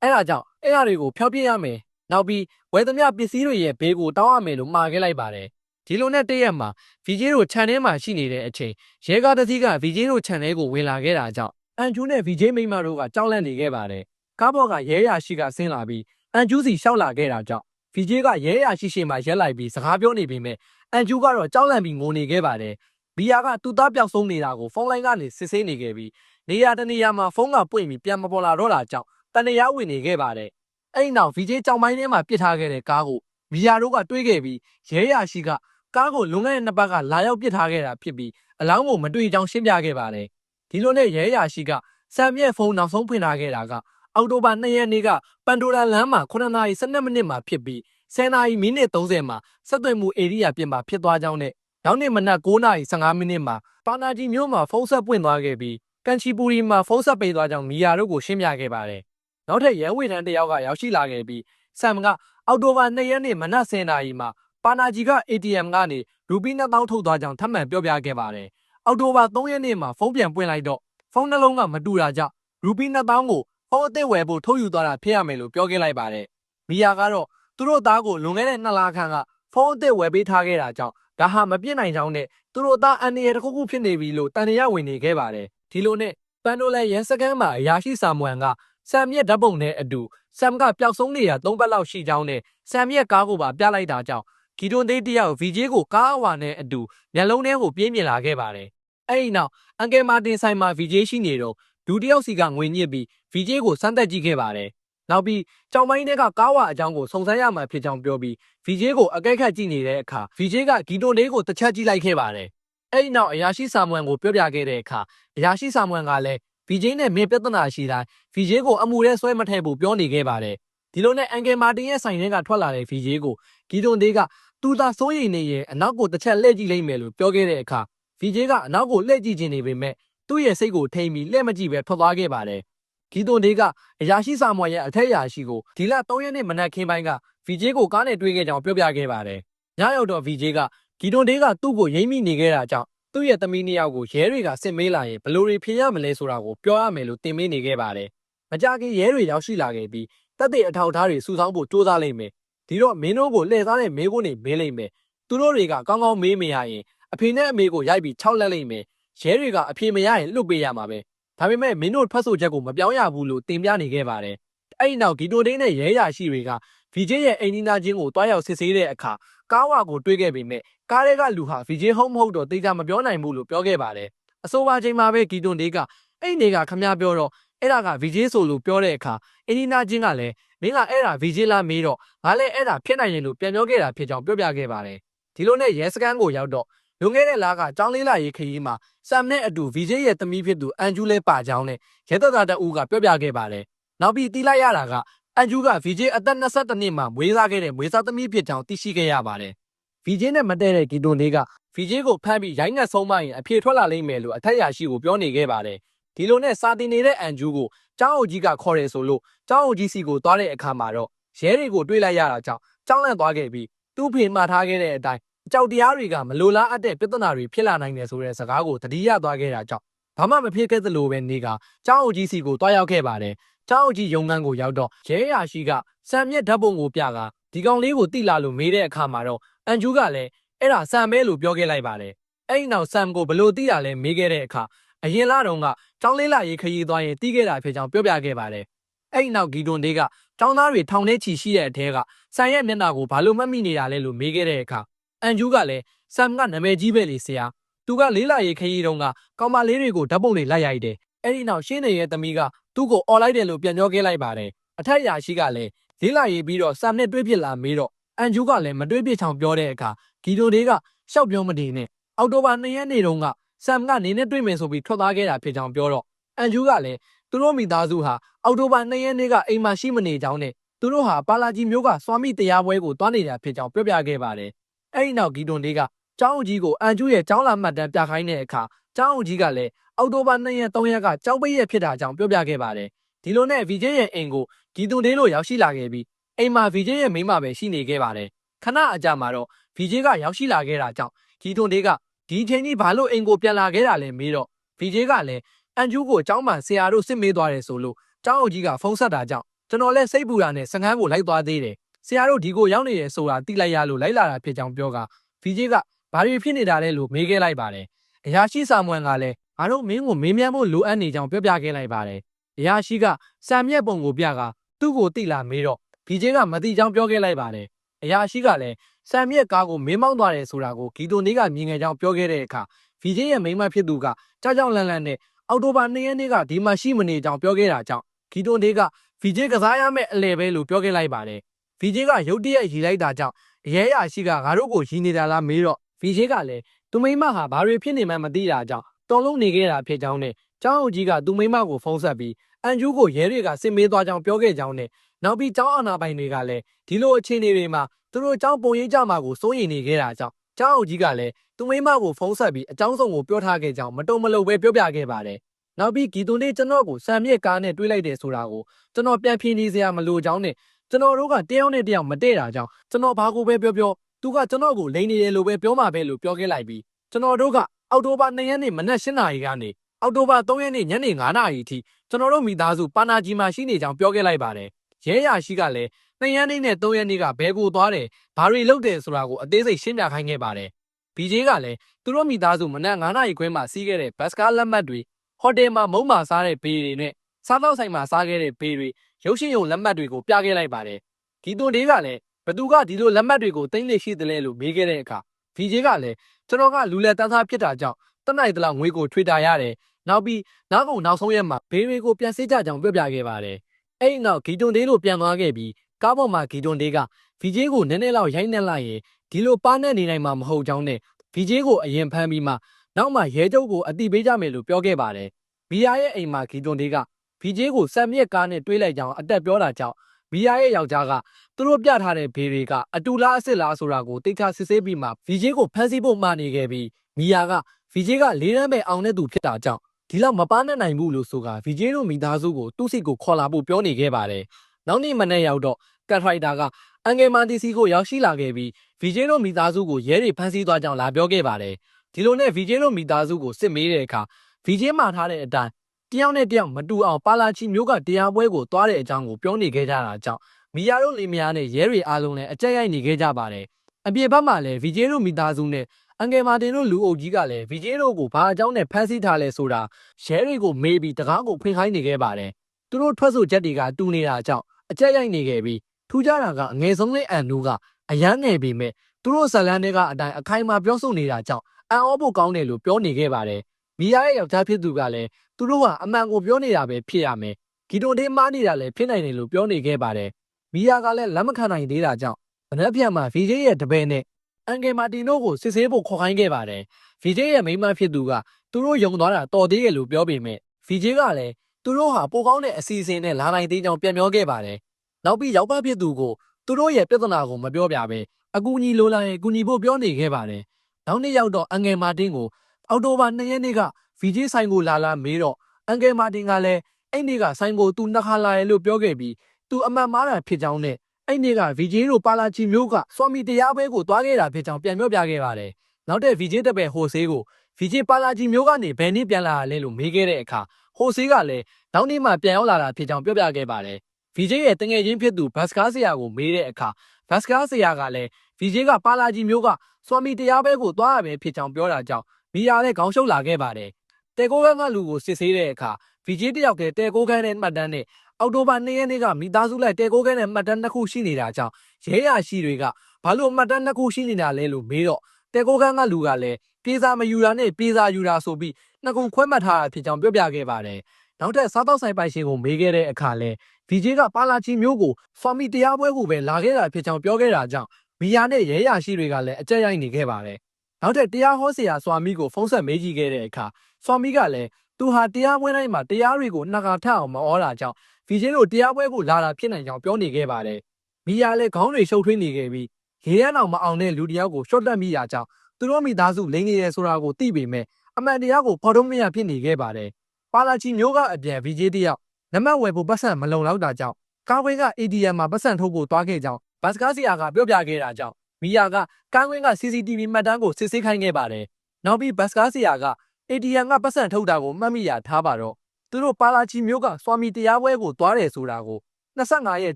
အဲ့ဒါကြောင့်အဲ့အရာတွေကိုဖျောက်ပြရမယ်နောက်ပြီးဝယ်သမျှပစ္စည်းတွေရဲ့ဘေးကိုတောင်းရမယ်လို့မှာခဲ့လိုက်ပါတယ်ဒီလိုနဲ့တရက်မှာ VJ တို့ခြံထဲမှာရှိနေတဲ့အချိန်ရဲကားတစ်စီးက VJ တို့ခြံထဲကိုဝင်လာခဲ့တာကြောင့် အန်ကျူးနဲ့ VJ မိန်းမတို့ကကြောက်လန့်နေခဲ့ပါတယ်ကားပေါ်ကရဲရရှိကဆင်းလာပြီးအန်ကျူးစီရှောက်လာခဲ့တာကြောင့် VJ ကရဲရရှိရှိမှရက်လိုက်ပြီးစကားပြောနေပေမဲ့အန်ကျူးကတော့ကြောက်လန့်ပြီးငိုနေခဲ့ပါတယ်ဘီယာကသူ့သားပျောက်ဆုံးနေတာကိုဖုန်းလိုင်းကနေစစ်ဆေးနေခဲ့ပြီးနေရာတနေရာမှာဖုန်းကပွင့်ပြီးပြန်မပေါ်လာတော့တာကြောင့်တန်ရာဝင်နေခဲ့ပါတယ်အဲ့ဒီနောက် VJ ကြောင်ပိုင်းထဲမှာပစ်ထားခဲ့တဲ့ကားကိုမီယာတို့ကတွေးခဲ့ပြီးရဲရရှိကကားကိုလွန်ခဲ့တဲ့နှစ်ပတ်ကလာရောက်ပစ်ထားခဲ့တာဖြစ်ပြီးအလောင်းကိုမတွေ့ကြောင်းရှင်းပြခဲ့ပါတယ်။ ဒီလိုနဲ့ရဲရရှိကဆမ်မြက်ဖုန်းနောက်ဆုံးဖွင့်ထားခဲ့တာကအောက်တိုဘာ2ရက်နေ့ကပန်ဒိုလာလမ်းမှာ9:12မိနစ်မှာဖြစ်ပြီး10:30မိနစ်30မှာဆက်သွယ်မှုဧရိယာပြင်မှာဖြစ်သွားကြောင်းနဲ့နောက်နေ့မနက်9:15မိနစ်မှာပါနာဂျီမြို့မှာဖုန်းဆက်ပွင့်သွားခဲ့ပြီးကန်ချီပူရီမှာဖုန်းဆက်ပိတ်သွားကြောင်းမီယာတို့ကိုရှင်းပြခဲ့ပါတယ်။နောက်ထပ်ရဲဝေထန်တစ်ယောက်ကရောက်ရှိလာခဲ့ပြီးဆမ်ကအောက်တိုဘာ2ရက်နေ့မနက်10:00နာရီမှာပါနာဂျီက ATM ကနေရူပီ2000ထုတ်သွားကြောင်းထပ်မံပြောပြခဲ့ပါတယ်။ အောက်တိုဘာ3ရက်နေ့မှာဖုန်းပြန်ပွင့်လိုက်တော့ဖုန်းနှလုံးကမတူတာကြောင့်ရူပီ2000ကိုဖုန်းအသစ်ဝယ်ဖို့ထုတ်ယူသွားတာဖြစ်ရမယ်လို့ပြောခဲ့လိုက်ပါတယ်။မီယာကတော့သူတို့သားကိုလွန်ခဲ့တဲ့2လခန့်ကဖုန်းအသစ်ဝယ်ပေးထားခဲ့တာကြောင့်ဒါဟာမပြစ်နိုင်ကြောင်းနဲ့သူတို့သားအန်ဒီရတစ်ခုခုဖြစ်နေပြီလို့တန်တရားဝင်နေခဲ့ပါတယ်။ဒီလိုနဲ့ပန်ဒိုလဲရန်စကန်မှာအရာရှိဆာမွန်ကဆမ်မြက်ဓာတ်ပုံနဲ့အတူဆမ်ကပျောက်ဆုံးနေတာ၃ပတ်လောက်ရှိကြောင်းနဲ့ဆမ်မြက်ကားကိုပါပြလိုက်တာကြောင့်ဂီတွန်သေးတယောက် VJ ကိုကားအဝါနဲ့အတူမျက်လုံးထဲကိုပြေးမြင်လာခဲ့ပါတယ်။ အဲ့ဒီနောက်အန်ကယ်မာတင်ဆိုင်မှာ VJ ရှိနေတော့ဒူတယောက်စီကငွေညစ်ပြီး VJ ကိုစမ်းသက်ကြည့်ခဲ့ပါတယ်။နောက်ပြီးကြောင်ပိုင်းထဲကကားဝါအကြောင်းကိုစုံစမ်းရမှာဖြစ်ကြောင်းပြောပြီး VJ ကိုအကဲခတ်ကြည့်နေတဲ့အခါ VJ ကဂီတွန်လေးကိုတစ်ချက်ကြည့်လိုက်ခဲ့ပါတယ်။အဲ့ဒီနောက်အရာရှိဆာမွန်ကိုပြောပြခဲ့တဲ့အခါအရာရှိဆာမွန်ကလည်း VJ နဲ့မင်းပြဿနာရှိတိုင်း VJ ကိုအမှုထဲဆွဲမထည့်ဖို့ပြောနေခဲ့ပါတယ်။ဒီလိုနဲ့အန်ကယ်မာတင်ရဲ့ဆိုင်ထဲကထွက်လာတဲ့ VJ ကိုဂီတွန်သေးကသူသာစိုးရိမ်နေရင်အနောက်ကိုတစ်ချက်လှည့်ကြည့်လိုက်မယ်လို့ပြောခဲ့တဲ့အခါ VJ ကအနောက်ကိုလှည့်ကြည့်ခြင်းနေပေမဲ့သူ့ရဲ့စိတ်ကိုထိမ့်ပြီးလှည့်မကြည့်ပဲထွက်သွားခဲ့ပါတယ်။ဂီတွန်ဒေးကအရာရှိစာမွန်ရဲ့အထက်အရာရှိကိုဒီလ3ရက်နေ့မနက်ခင်းပိုင်းက VJ ကိုကားနဲ့တွေ့ခဲ့ကြောင်းပြောပြခဲ့ပါတယ်။ညရောက်တော့ VJ ကဂီတွန်ဒေးကသူ့ကိုရိမ့်မိနေခဲ့တာကြောင့်သူ့ရဲ့သမီးနှစ်ယောက်ကိုရဲတွေကစစ်မေးလာရင်ဘလို့တွေဖြေရမလဲဆိုတာကိုပြောရမယ်လို့တင်မေးနေခဲ့ပါတယ်။မကြခင်ရဲတွေရောက်ရှိလာခဲ့ပြီးတပ်တဲ့အထောက်အထားတွေစုဆောင်းဖို့စူးစမ်းလိုက်မယ်။ဒီတော့မင်းတို့ကိုလှည့်စားတဲ့မေးခွန်းတွေမေးလိုက်မယ်။သူတို့တွေကကောင်းကောင်းမေးမရရင် အဖေနဲ့အမေကိုရိုက်ပြီးခြောက်လက်လိုက်မယ်။ရဲတွေကအဖေမရရင်လွတ်ပေးရမှာပဲ။ဒါပေမဲ့မင်းတို့ဖတ်ဆိုချက်ကိုမပြောင်းရဘူးလို့တင်ပြနေခဲ့ပါတယ်။အဲ့ဒီနောက်ဂီတိုဒင်းနဲ့ရဲရရှိတွေက VJ ရဲ့အိမ်နီးနားချင်းကိုတွားရောက်စစ်ဆေးတဲ့အခါကားဝါကိုတွေးခဲ့ပေမဲ့ကားထဲကလူဟာ VJ ဟုတ်မဟုတ်တော့တေချာမပြောနိုင်ဘူးလို့ပြောခဲ့ပါတယ်။အဆိုပါချိန်မှာပဲဂီတွန်ဒေးကအဲ့ဒီနေကခမည်းပြောတော့အဲ့ဒါက VJ ဆိုလို့ပြောတဲ့အခါအိမ်နီးနားချင်းကလည်းမင်းကအဲ့ဒါ VJ လားမေးတော့ငါလည်းအဲ့ဒါဖြစ်နိုင်ရင်လို့ပြန်ပြောခဲ့တာဖြစ်ကြောင်းပြောပြခဲ့ပါတယ်။ဒီလိုနဲ့ရဲစကန်ကိုရောက်တော့ လွန်ခဲ့တဲ့လကကျောင်းလေးလာရေးခရီးမှာဆမ်နဲ့အတူ VJ ရဲ့သမီးဖြစ်သူအန်ဂျူးလဲပါကြောင်းနဲ့ရဲတပ်သားတအူးကပြောပြခဲ့ပါတယ်။နောက်ပြီးတီးလိုက်ရတာကအန်ဂျူးက VJ အသက်22နှစ်မှာမွေးစားခဲ့တဲ့မွေးစားသမီးဖြစ်ကြောင်းသိရှိခဲ့ရပါတယ်။ VJ နဲ့မတည့်တဲ့ဂီတွန်လေးက VJ ကိုဖမ်းပြီးရိုင်းငတ်ဆုံးမရင်အဖြေထွက်လာလိမ့်မယ်လို့အထက်ရာရှိကိုပြောနေခဲ့ပါတယ်။ဒီလိုနဲ့စာတင်နေတဲ့အန်ဂျူးကိုကျောင်းအုပ်ကြီးကခေါ်တယ်ဆိုလို့ကျောင်းအုပ်ကြီးစီကိုသွားတဲ့အခါမှာတော့ရဲတွေကိုတွေးလိုက်ရတာကြောင့်ကျောင်းလန့်သွားခဲ့ပြီးသူ့ဖေမှားထားခဲ့တဲ့အတိုင်း အကြောက်တရားတွေကမလိုလားအပ်တဲ့ပြဿနာတွေဖြစ်လာနိုင်တယ်ဆိုတဲ့စကားကိုသတိရသွားခဲ့တာကြောင့်ဘာမှမဖြစ်ခဲ့သလိုပဲနေကကျောင်းအုပ်ကြီးစီကိုတွားရောက်ခဲ့ပါတယ်။ကျောင်းအုပ်ကြီးရုံငန်းကိုရောက်တော့ရဲရာရှိကစံမြက်ဓာတ်ပုံကိုပြကဒီကောင်လေးကိုတိလာလို့မေးတဲ့အခါမှာတော့အန်ဂျူးကလည်းအဲ့ဒါဆမ်မဲလို့ပြောခဲ့လိုက်ပါတယ်။အဲ့ဒီနောက်ဆမ်ကိုဘလို့တိတာလဲမေးခဲ့တဲ့အခါအရင်လာတော့ကကျောင်းလေးလာရေးခရီးသွားရင်တီးခဲ့တာဖြစ်ကြောင်းပြောပြခဲ့ပါတယ်။အဲ့ဒီနောက်ဂီတွန်ဒေးကကျောင်းသားတွေထောင်ထဲချီရှိတဲ့အထဲကဆန်ရဲ့မျက်နှာကိုဘာလို့မှတ်မိနေတာလဲလို့မေးခဲ့တဲ့အခါ အန်ဂျူးကလည်းဆမ်ကနာမည်ကြီးပဲလေဆရာသူကလေးလာရေးခရီးတုန်းကကောင်မလေးတွေကိုဓာတ်ပုံတွေလိုက်ရိုက်တယ်အဲ့ဒီနောက်ရှင်းနေရဲ့သမီးကသူ့ကိုអော်လိုက်တယ်လို့ပြန်ပြောခဲ့လိုက်ပါတယ်အထက်ရာရှိကလည်းလေးလာရေးပြီးတော့ဆမ်နဲ့တွေးပြစ်လာမေးတော့အန်ဂျူးကလည်းမတွေးပြစ်ချောင်ပြောတဲ့အခါဂီတိုဒေးကရှောက်ပြောမတည်နဲ့အောက်တိုဘာ2ရက်နေ့တုန်းကဆမ်ကနေနဲ့တွေ့မယ်ဆိုပြီးထွက်သွားခဲ့တာဖြစ်ကြောင်းပြောတော့အန်ဂျူးကလည်းသူတို့မိသားစုဟာအောက်တိုဘာ2ရက်နေ့ကအိမ်မှာရှိမနေကြောင်းနဲ့သူတို့ဟာပါလာကြီးမျိုးကစွာမိတရားပွဲကိုတွားနေတာဖြစ်ကြောင်းပြောပြခဲ့ပါတယ် အဲ့ဒီနောက်ဂီတွန်ဒေးကကျောင်းအကြီးကိုအန်ကျူရဲ့ကျောင်းလာမှတ်တမ်းပြခိုင်းတဲ့အခါကျောင်းအကြီးကလည်းအောက်တိုဘာ2ရက်3ရက်ကကျောင်းပိတ်ရက်ဖြစ်တာကြောင့်ပြောပြခဲ့ပါတယ်ဒီလိုနဲ့ VJ ရဲ့အိမ်ကိုဂီတွန်ဒေးလို့ရောက်ရှိလာခဲ့ပြီးအိမ်မှာ VJ ရဲ့မိန်းမပဲရှိနေခဲ့ပါတယ်ခဏအကြာမှာတော့ VJ ကရောက်ရှိလာခဲ့တာကြောင့်ဂီတွန်ဒေးကဒီအချိန်ကြီးဘာလို့အိမ်ကိုပြန်လာခဲ့တာလဲမေးတော့ VJ ကလည်းအန်ကျူကိုကျောင်းမှာဆရာတို့စစ်မေးသွားတယ်ဆိုလို့ကျောင်းအုပ်ကြီးကဖုန်းဆက်တာကြောင့်ကျွန်တော်လည်းစိတ်ပူတာနဲ့စငန်းကိုလိုက်သွားသေးတယ် ဆရာတို့ဒီကိုရောက်နေရဆိုတာသိလိုက်ရလို့လိုက်လာတာဖြစ်ကြောင်းပြောကဗီဂျေကဘာတွေဖြစ်နေတာလဲလို့မေးခဲ့လိုက်ပါတယ်အရာရှိဆာမွန်ကလည်းငါတို့မင်းကိုမေးမြန်းဖို့လိုအပ်နေကြောင်းပြောပြခဲ့လိုက်ပါတယ်အရာရှိကစံမြက်ပုံကိုပြကသူ့ကိုတိလာမေးတော့ဗီဂျေကမသိကြောင်းပြောခဲ့လိုက်ပါတယ်အရာရှိကလည်းစံမြက်ကားကိုမင်းမောင်းသွားတယ်ဆိုတာကိုဂီတိုနေကမြင်ငယ်ကြောင်းပြောခဲ့တဲ့အခါဗီဂျေရဲ့မိန်းမဖြစ်သူကကြောက်ကြောက်လန့်လန့်နဲ့အော်တိုဘာ၂ရက်နေ့ကဒီမှာရှိမနေကြောင်းပြောခဲ့တာကြောင့်ဂီတိုနေကဗီဂျေကစားရမယ့်အလဲပဲလို့ပြောခဲ့လိုက်ပါတယ် ဗီဂျေကရုတ်တရက်ရီလိုက်တာကြောင့်အရဲရရှိကငါတို့ကိုရီနေတာလားမေးတော့ဗီဂျေကလည်းသူမိန်းမဟာဘာတွေဖြစ်နေမှန်းမသိတာကြောင့်တော်လုံးနေခဲ့တာဖြစ်ကြောင်းနဲ့ကျောင်းအုပ်ကြီးကသူမိန်းမကိုဖုန်းဆက်ပြီးအန်ဂျူးကိုရဲတွေကစစ်မေးသွားကြောင်းပြောခဲ့ကြောင်းနဲ့နောက်ပြီးကျောင်းအာဏာပိုင်တွေကလည်းဒီလိုအခြေအနေတွေမှာသူတို့ကျောင်းပုံရိပ်ကြမှာကိုစိုးရိမ်နေခဲ့တာကြောင့်ကျောင်းအုပ်ကြီးကလည်းသူမိန်းမကိုဖုန်းဆက်ပြီးအကြောင်းစုံကိုပြောထားခဲ့ကြောင်းမတုံမလုံပဲပြောပြခဲ့ပါတယ်နောက်ပြီးဂီတုန်လေးကျွန်တော်ကိုစံမြက်ကားနဲ့တွေးလိုက်တယ်ဆိုတာကိုကျွန်တော်ပြန်ဖြေနေစရာမလိုကြောင်းနဲ့ ကျွန်တော်တို့ကတယောက်နဲ့တယောက်မတည့်တာကြောင့်ကျွန်တော်ဘာကိုပဲပြောပြောသူကကျွန်တော်ကိုလိန်နေတယ်လို့ပဲပြောမှာပဲလို့ပြောခဲ့လိုက်ပြီးကျွန်တော်တို့ကအောက်တိုဘာ2ရက်နေ့မနက်8နာရီကနေအောက်တိုဘာ3ရက်နေ့ညနေ9နာရီအထိကျွန်တော်တို့မိသားစုပါနာဂျီမှာရှိနေကြောင်းပြောခဲ့လိုက်ပါတယ်ရဲရရှိကလည်း2ရက်နေ့နဲ့3ရက်နေ့ကဘဲကိုသွားတယ်ဘာတွေလုပ်တယ်ဆိုတာကိုအသေးစိတ်ရှင်းပြခိုင်းခဲ့ပါတယ်ဘီဂျေကလည်းသူတို့မိသားစုမနက်9နာရီခွဲမှာစီးခဲ့တဲ့ဘတ်စကားလက်မှတ်တွေဟိုတယ်မှာမုံမာစားတဲ့ဘေးတွေနဲ့ စားတော့ဆိုင်မှာစားခဲ့တဲ့ဘေးတွေရုပ်ရှင်ရုံလက်မှတ်တွေကိုပြခဲ့လိုက်ပါတယ်ဒီသွန်ဒေးကလည်းဘသူကဒီလိုလက်မှတ်တွေကိုသိမ့်နေရှိတယ်လဲလို့မေးခဲ့တဲ့အခါဘီဂျေကလည်းကျွန်တော်ကလူလက်တန်းသားဖြစ်တာကြောင့်တနိုင်တလောက်ငွေကိုထွေတာရတယ်နောက်ပြီးနောက်ကုန်နောက်ဆုံးရက်မှာဘေးတွေကိုပြန်စေးကြကြောင်ပြောပြခဲ့ပါတယ်အဲ့ဒီနောက်ဂီတွန်ဒေးလို့ပြန်သွားခဲ့ပြီးကားပေါ်မှာဂီတွန်ဒေးကဗီဂျေကိုနည်းနည်းလောက်ရိုက်နှက်လိုက်ရင်ဒီလိုပါနဲ့နေနိုင်မှာမဟုတ်ကြောင်းနဲ့ဗီဂျေကိုအရင်ဖမ်းပြီးမှနောက်မှရဲကျုပ်ကိုအတိပေးကြမယ်လို့ပြောခဲ့ပါတယ်မီယာရဲ့အိမ်မှာဂီတွန်ဒေးက ဗီဂျေကိုစံမြက်ကားနဲ့တွေးလိုက်ကြောင်းအတက်ပြောတာကြောင့်မီယာရဲ့ယောက်ျားကသူတို့ပြထားတဲ့ဘေးတွေကအတူလားအစ်စ်လားဆိုတာကိုတိတ်ချစစ်ဆေးပြီးမှဗီဂျေကိုဖမ်းဆီးဖို့မှာနေခဲ့ပြီးမီယာကဗီဂျေကလေးရန်ပဲအောင်တဲ့သူဖြစ်တာကြောင့်ဒီလောက်မပန်းနိုင်ဘူးလို့ဆိုကဗီဂျေတို့မိသားစုကိုသူ့စီကိုခေါ်လာဖို့ပြောနေခဲ့ပါတယ်နောက်နေ့မနေ့ရောက်တော့ကတ်ထရိုက်တာကအန်ဂယ်မန်တီစီကိုရောက်ရှိလာခဲ့ပြီးဗီဂျေတို့မိသားစုကိုရဲတွေဖမ်းဆီးသွားကြောင်းလာပြောခဲ့ပါတယ်ဒီလိုနဲ့ဗီဂျေတို့မိသားစုကိုစစ်မေးတဲ့အခါဗီဂျေမှာထားတဲ့အတိုင်းတ ယောက်နဲ့တယောက်မတူအောင်ပါလာချီမျိုးကတရားပွဲကိုသွားတဲ့အကြောင်းကိုပြောနေခဲ့ကြတာကြောင့်မီယာတို့လင်မယားနဲ့ရဲတွေအားလုံးလည်းအကြက်ရိုက်နေခဲ့ကြပါတယ်အပြေဘက်မှာလည်းဗီဂျေတို့မိသားစုနဲ့အန်ကယ်မာတင်တို့လူအုပ်ကြီးကလည်းဗီဂျေတို့ကိုဘာအကြောင်းနဲ့ဖမ်းဆီးထားလဲဆိုတာရဲတွေကိုမေးပြီးတကားကိုဖွင့်ခိုင်းနေခဲ့ပါတယ်သူတို့ထွက်ဆိုချက်တွေကတူနေတာကြောင့်အကြက်ရိုက်နေခဲ့ပြီးထူးခြားတာကအငယ်ဆုံးလေးအန်နူကအရန်ငယ်ပေမဲ့သူတို့ဇလန်းတွေကအတိုင်းအခိုင်အမာပြောဆိုနေတာကြောင့်အန်အောဖို့ကောင်းတယ်လို့ပြောနေခဲ့ပါတယ် မီယာရဲ့ယောက်ျားဖြစ်သူကလည်းသူတို့ကအမှန်ကိုပြောနေတာပဲဖြစ်ရမယ်ဂီတိုဒေးမားနေတာလည်းဖြစ်နိုင်တယ်လို့ပြောနေခဲ့ပါတယ်မီယာကလည်းလက်မခံနိုင်သေးတာကြောင့်ဗနက်ဖြန်မှာဗီဂျေရဲ့တပည့်နဲ့အန်ဂယ်မာတင်တို့ကိုစစ်ဆေးဖို့ခေါ်ခိုင်းခဲ့ပါတယ်ဗီဂျေရဲ့မိန်းမဖြစ်သူကသူတို့ယုံသွားတာတော်သေးတယ်လို့ပြောပေမဲ့ဗီဂျေကလည်းသူတို့ဟာပိုကောင်းတဲ့အစီအစဉ်နဲ့လာနိုင်သေးကြောင်းပြန်ပြောခဲ့ပါတယ်နောက်ပြီးရောက်ပါဖြစ်သူကိုသူတို့ရဲ့ပြဿနာကိုမပြောပြဘဲအကူအညီလိုလာရင်ကူညီဖို့ပြောနေခဲ့ပါတယ်နောက်နေ့ရောက်တော့အန်ဂယ်မာတင်ကို အော်တိုဘာ2ရက်နေ့ကဗီဂျေဆိုင်ကိုလာလာမေးတော့အန်ဂယ်မာတင်ကလည်းအဲ့နေ့ကဆိုင်ကိုသူနှစ်ခါလာရလို့ပြောခဲ့ပြီးသူအမှန်မှားတာဖြစ်ကြောင်းနဲ့အဲ့နေ့ကဗီဂျေတို့ပါလာချီမျိုးကစွာမီတရားပွဲကိုတွားခဲ့တာဖြစ်ကြောင်းပြန်ပြောပြခဲ့ပါတယ်နောက်တဲ့ဗီဂျေတပည့်ဟိုဆေးကိုဗီဂျေပါလာချီမျိုးကနေဘယ်နေ့ပြန်လာရလဲလို့မေးခဲ့တဲ့အခါဟိုဆေးကလည်းနောက်နေ့မှပြန်ရောက်လာတာဖြစ်ကြောင်းပြောပြခဲ့ပါတယ်ဗီဂျေရဲ့တငယ်ချင်းဖြစ်သူဘတ်စကားဆရာကိုမေးတဲ့အခါဘတ်စကားဆရာကလည်းဗီဂျေကပါလာချီမျိုးကစွာမီတရားပွဲကိုတွားရပဲဖြစ်ကြောင်းပြောတာကြောင့် မီယာလည်းခေါင်းရှုပ်လာခဲ့ပါတယ်တဲကိုကန်းကလူကိုစစ်ဆေးတဲ့အခါဗီဂျေတယောက်ကတဲကိုကန်းနဲ့မှတ်တမ်းနဲ့အောက်တိုဘာ2ရက်နေ့ကမိသားစုလိုက်တဲကိုကန်းနဲ့မှတ်တမ်းနှစ်ခုရှိနေတာကြောင့်ရဲရရှိတွေကဘာလို့မှတ်တမ်းနှစ်ခုရှိနေတာလဲလို့မေးတော့တဲကိုကန်းကလူကလည်းပြေစာမယူတာနဲ့ပြေစာယူတာဆိုပြီးနှစ်ခုခွဲမှတ်ထားတာဖြစ်ကြောင်းပြောပြခဲ့ပါတယ်နောက်ထပ်စားတော့ဆိုင်ပိုင်ရှင်ကိုမေးခဲ့တဲ့အခါလဲဗီဂျေကပါလာချီမျိုးကိုဖာမီတရားပွဲကိုပဲလာခဲ့တာဖြစ်ကြောင်းပြောခဲ့တာကြောင့်မီယာနဲ့ရဲရရှိတွေကလည်းအကြက်ရိုက်နေခဲ့ပါတယ် နောက်ထပ်တရားဟောဆရာစွာမီကိုဖုန်းဆက်မေးကြည့်ခဲ့တဲ့အခါစွာမီကလည်းသူဟာတရားပွဲတိုင်းမှာတရားတွေကိုနှကာထအောင်မဩတာကြောင့်ဗီဂျေတို့တရားပွဲကိုလာတာဖြစ်နိုင်ကြောင်းပြောနေခဲ့ပါတယ်။မီယာလည်းခေါင်းတွေရှုပ်ထွေးနေခဲ့ပြီးရေရန်အောင်မအောင်တဲ့လူတယောက်ကိုရှော့တက်မိရာကြောင့်သူတို့မိသားစုလိန်နေရဲဆိုတာကိုသိပေမဲ့အမှန်တရားကိုဖော်ထုတ်မရဖြစ်နေခဲ့ပါတယ်။ပါလာချီမျိုးကအပြန်ဗီဂျေတယောက်နမတ်ဝယ်ဖို့ပတ်စံမလုံလောက်တာကြောင့်ကာဝဲက ATM မှာပတ်စံထုတ်ဖို့သွားခဲ့ကြောင်းဘတ်စကားစီယာကပြောပြခဲ့တာကြောင့် မီယာကကန်းဝင်းက CCTV မှတ်တမ်းကိုစစ်ဆေးခိုင်းခဲ့ပါတယ်။နောက်ပြီးဘတ်စကားစီယာက ATM ကပတ်စံထုတ်တာကိုမှတ်မိရထားပါတော့သူတို့ပါလာချီမျိုးကစွာမီတရားပွဲကိုသွားတယ်ဆိုတာကို25ရက်